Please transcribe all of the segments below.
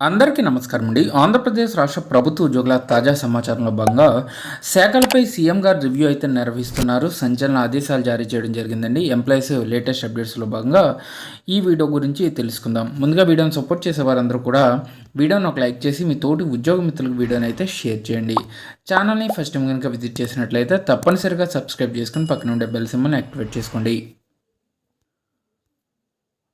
అందరికీ నమస్కారం అండి. ఆంధ్రప్రదేశ్ రాష్ట్ర ప్రభుత్వ ఉద్యోగుల తాజా సమాచారంలో భాగంగా శాఖలపై సీఎం గారు రివ్యూ అయితే నిర్వహిస్తున్నారు. సంచలన ఆదేశాలు జారీ చేయడం జరిగిందండి. ఎంప్లాయీస్ లేటెస్ట్ అప్డేట్స్లో భాగంగా ఈ వీడియో గురించి తెలుసుకుందాం. ముందుగా వీడియోని సపోర్ట్ చేసే వారందరూ కూడా వీడియోని ఒక లైక్ చేసి మీ తోటి ఉద్యోగ మిత్రులకు వీడియోని అయితే షేర్ చేయండి. ఛానల్ని ఫస్ట్ టైం కనుక విజిట్ చేసినట్లయితే తప్పనిసరిగా సబ్స్క్రైబ్ చేసుకుని పక్కన ఉండే బెల్ సింబల్ని యాక్టివేట్ చేసుకోండి.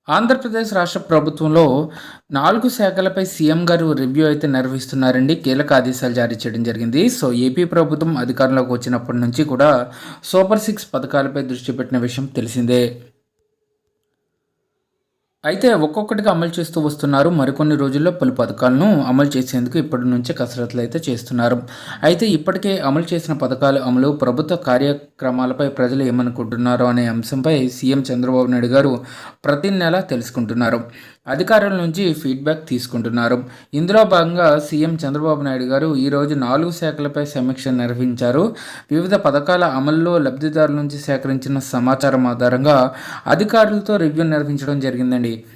ఆంధ్రప్రదేశ్ రాష్ట్ర ప్రభుత్వంలో నాలుగు శాఖలపై సీఎం గారు రివ్యూ అయితే నిర్వహిస్తున్నారండి. కీలక ఆదేశాలు జారీ చేయడం జరిగింది. సో ఏపీ ప్రభుత్వం అధికారంలోకి వచ్చినప్పటి నుంచి కూడా సూపర్ సిక్స్ పథకాలపై దృష్టి పెట్టిన విషయం తెలిసిందే. అయితే ఒక్కొక్కటిగా అమలు చేస్తూ వస్తున్నారు. మరికొన్ని రోజుల్లో పలు పథకాలను అమలు చేసేందుకు ఇప్పటి నుంచే కసరత్తులు అయితే చేస్తున్నారు. అయితే ఇప్పటికే అమలు చేసిన పథకాలు అమలు ప్రభుత్వ కార్యక్రమాలపై ప్రజలు ఏమనుకుంటున్నారో అనే అంశంపై సీఎం చంద్రబాబు నాయుడు గారు ప్రతి నెల తెలుసుకుంటున్నారు. అధికారుల నుంచి ఫీడ్బ్యాక్ తీసుకుంటున్నారు. ఇందులో భాగంగా సీఎం చంద్రబాబు నాయుడు గారు ఈరోజు నాలుగు శాఖలపై సమీక్ష నిర్వహించారు. వివిధ పథకాల అమల్లో లబ్ధిదారుల నుంచి సేకరించిన సమాచారం ఆధారంగా అధికారులతో రివ్యూ నిర్వహించడం జరిగిందండి. quindi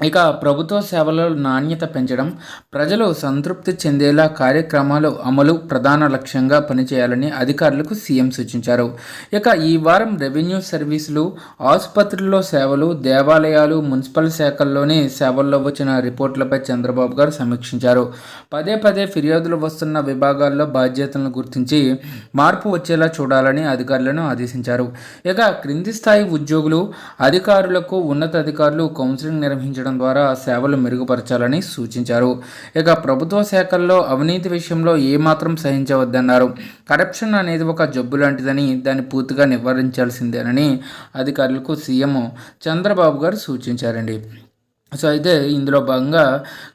ఇక ప్రభుత్వ సేవల నాణ్యత పెంచడం ప్రజలు సంతృప్తి చెందేలా కార్యక్రమాలు అమలు ప్రధాన లక్ష్యంగా పనిచేయాలని అధికారులకు సీఎం సూచించారు. ఇక ఈ వారం రెవెన్యూ సర్వీసులు ఆసుపత్రుల్లో సేవలు దేవాలయాలు మున్సిపల్ శాఖల్లోని సేవల్లో వచ్చిన రిపోర్టులపై చంద్రబాబు గారు సమీక్షించారు. పదే పదే ఫిర్యాదులు వస్తున్న విభాగాల్లో బాధ్యతలను గుర్తించి మార్పు వచ్చేలా చూడాలని అధికారులను ఆదేశించారు. ఇక క్రింది స్థాయి ఉద్యోగులు అధికారులకు ఉన్నతాధికారులు కౌన్సిలింగ్ నిర్వహించడం ద్వారా సేవలు మెరుగుపరచాలని సూచించారు. ఇక ప్రభుత్వ శాఖల్లో అవినీతి విషయంలో ఏమాత్రం సహించవద్దన్నారు. కరప్షన్ అనేది ఒక జబ్బు లాంటిదని దాన్ని పూర్తిగా నివారించాల్సిందేనని అధికారులకు సీఎం చంద్రబాబు గారు సూచించారండి. సో అయితే ఇందులో భాగంగా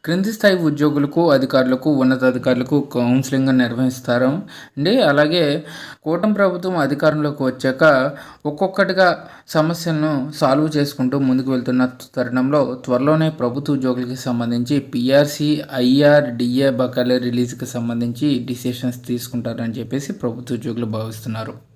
క్రింది స్థాయి ఉద్యోగులకు అధికారులకు ఉన్నతాధికారులకు కౌన్సిలింగ్ నిర్వహిస్తారు. అండి అలాగే కూటమి ప్రభుత్వం అధికారంలోకి వచ్చాక ఒక్కొక్కటిగా సమస్యలను సాల్వ్ చేసుకుంటూ ముందుకు వెళ్తున్న తరుణంలో త్వరలోనే ప్రభుత్వ ఉద్యోగులకి సంబంధించి పిఆర్సీ ఐఆర్ డిఏ బకాయిల రిలీజ్కి సంబంధించి డిసిషన్స్ తీసుకుంటారని చెప్పేసి ప్రభుత్వ ఉద్యోగులు భావిస్తున్నారు.